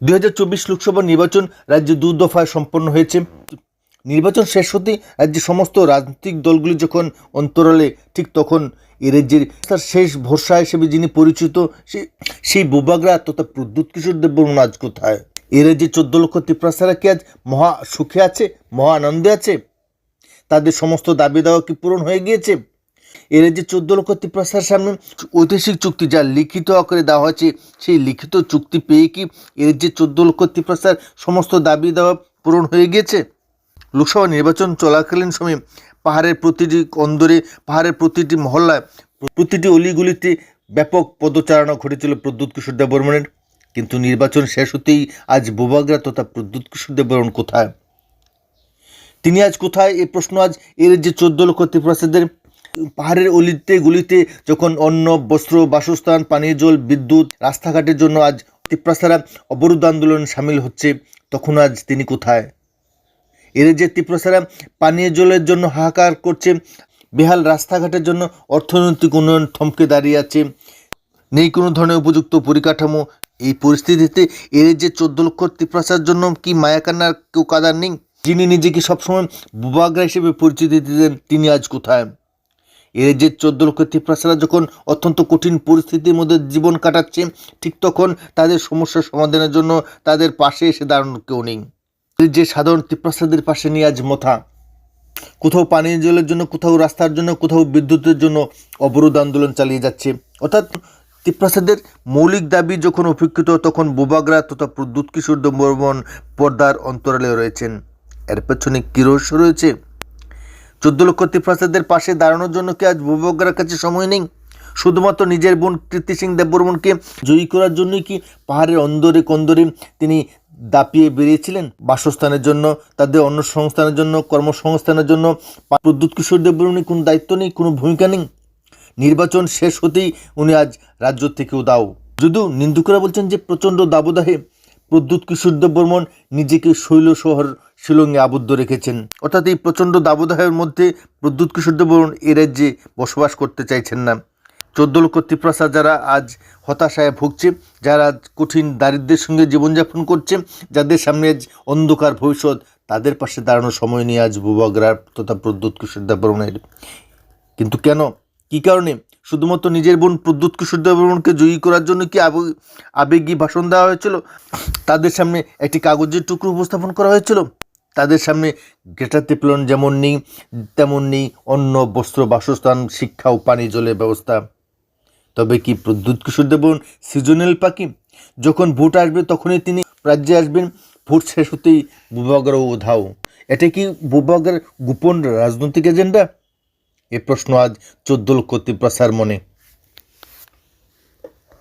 দুই হাজার চব্বিশ লোকসভা নির্বাচন রাজ্যে দু দফায় সম্পন্ন হয়েছে। নির্বাচন শেষ হতেই রাজ্যের সমস্ত রাজনৈতিক দলগুলি যখন অন্তরালে, ঠিক তখন এ রাজ্যের তার শেষ ভরসা হিসেবে যিনি পরিচিত সেই সেই বোবাগরা তথা প্রদ্যুৎ কিশোর দেববর্মন আজ কোথায়? এ রাজ্যে চোদ্দ লক্ষ ত্রিপ্রাসারা কি আজ মহা সুখে আছে, মহা আনন্দে আছে? তাদের সমস্ত দাবি দাওয়া কি পূরণ হয়ে গিয়েছে? এর যে চোদ্দ লক্ষ ত্রিপ্রাসার সামনে ঐতিহাসিক চুক্তি যা লিখিত আকারে দেওয়া হয়েছে, সেই লিখিত চুক্তি পেয়ে কি এর যে চোদ্দ লক্ষ ত্রিপ্রাসার সমস্ত দাবি দেওয়া পূরণ হয়ে গিয়েছে? লোকসভা নির্বাচন চলাকালীন সময়ে পাহাড়ের প্রতিটি অন্দরে, পাহাড়ের প্রতিটি মহল্লায় প্রতিটি অলিগুলিতে ব্যাপক পদচারণা ঘটেছিল প্রদ্যুৎ কিশোর দেববর্মনের কিন্তু নির্বাচন শেষ হতেই আজ বোবাগ্রা তথা প্রদ্যুৎ কিশোর দেববর্মন কোথায়? তিনি আজ কোথায়? এ প্রশ্ন আজ এর যে চোদ্দ লক্ষ ত্রিপুরাসীদের পাহাড়ের অলিতে গুলিতে যখন অন্ন, বস্ত্র, বাসস্থান, পানীয় জল, বিদ্যুৎ, রাস্তাঘাটের জন্য আজ ত্রিপ্রাসারা অবরোধ আন্দোলন সামিল হচ্ছে, তখন আজ তিনি কোথায়? এর যে ত্রিপ্রাসারা পানীয় জলের জন্য হাহাকার করছে, বেহাল রাস্তাঘাটের জন্য অর্থনৈতিক উন্নয়ন থমকে দাঁড়িয়ে আছে, নেই কোনো ধরনের উপযুক্ত পরিকাঠামো। এই পরিস্থিতিতে এর যে চোদ্দ লক্ষ ত্রিপ্রাসার জন্য কি মায়াকান্নার কেউ কাদার নেই? যিনি নিজেকে সবসময় বুবাগ্রা হিসেবে পরিচিতি দিতেন, তিনি আজ কোথায়? এর যে চোদ্দ লক্ষ ত্রিপ্রাসারা যখন অত্যন্ত কঠিন পরিস্থিতির মধ্যে জীবন কাটাচ্ছে, ঠিক তখন তাদের সমস্যার সমাধানের জন্য তাদের পাশে এসে দাঁড়ানোর কেউ নেই। যে সাধারণ ত্রিপ্রাসাদের পাশে নিয়ে আজ মথা। কোথাও পানীয় জলের জন্য, কোথাও রাস্তার জন্য, কোথাও বিদ্যুতের জন্য অবরোধ আন্দোলন চালিয়ে যাচ্ছে। অর্থাৎ ত্রিপ্রাসাদের মৌলিক দাবি যখন উপেক্ষিত তখন বোবাগ্রা তথা প্রদ্যুৎ কিশোর বর্মন পর্দার অন্তরালে রয়েছেন। এর পেছনে কী রহস্য রয়েছে? চোদ্দ লক্ষ ত্রিপ্রাসাদের পাশে দাঁড়ানোর জন্য কি আজ বুবগ্রার কাছে সময় নেই? শুধুমাত্র নিজের বোন কীর্তি সিং দেববর্মনকে জয়ী করার জন্যই কি পাহাড়ের অন্দরে কন্দরে তিনি দাপিয়ে বেরিয়েছিলেন? বাসস্থানের জন্য, তাদের অন্য সংস্থানের জন্য, কর্মসংস্থানের জন্য প্রদ্যুৎ কিশোর দেববর্মনের কোনো দায়িত্ব নেই, কোনো ভূমিকা নেই। নির্বাচন শেষ হতেই উনি আজ রাজ্য থেকেও দাও যদিও নিন্দুকরা বলছেন যে প্রচণ্ড দাবদাহে প্রদ্যুৎ কিশোর দেববর্মন নিজেকে শৈল শহর শিলংয়ে আবদ্ধ রেখেছেন। অর্থাৎ এই প্রচণ্ড দাবদাহের মধ্যে প্রদ্যুৎ কিশোর দেববর্মন এ রাজ্যে বসবাস করতে চাইছেন না। চোদ্দ লক্ষ ত্রিপ্রাসা যারা আজ হতাশায় ভুগছে, যারা আজ কঠিন দারিদ্র্যের সঙ্গে জীবনযাপন করছে, যাদের সামনে আজ অন্ধকার ভবিষ্যৎ, তাদের পাশে দাঁড়ানোর সময় নিয়ে আজ বুবাগ্রার তথা প্রদ্যুৎ কিশোর দেববর্মনের। কিন্তু কেন? কী কারণে? শুধুমাত্র নিজের বোন প্রদ্যুৎ কিশোর দেববর্মনকে জয়ী করার জন্য কি আবেগ ভাষণ দেওয়া হয়েছিল? তাদের সামনে একটি কাগজের টুকরো উপস্থাপন করা হয়েছিল। তাদের সামনে গ্রেটার তেপলন যেমন নেই, তেমন নেই অন্য বস্ত্র, বাসস্থান, শিক্ষা ও পানি, জলের ব্যবস্থা। তবে কি প্রদ্যুৎ কিশোর দেবন সিজনাল পাখি? যখন ভোট আসবে তখনই তিনি রাজ্যে আসবেন। ভোট শেষ হতেই বুবাগর ও ধাও এটা কি বুবাগের গোপন রাজনৈতিক এজেন্ডা? এ প্রশ্ন আজ চোদ্দ লক্ষ ত্রিপ্রাসার মনে।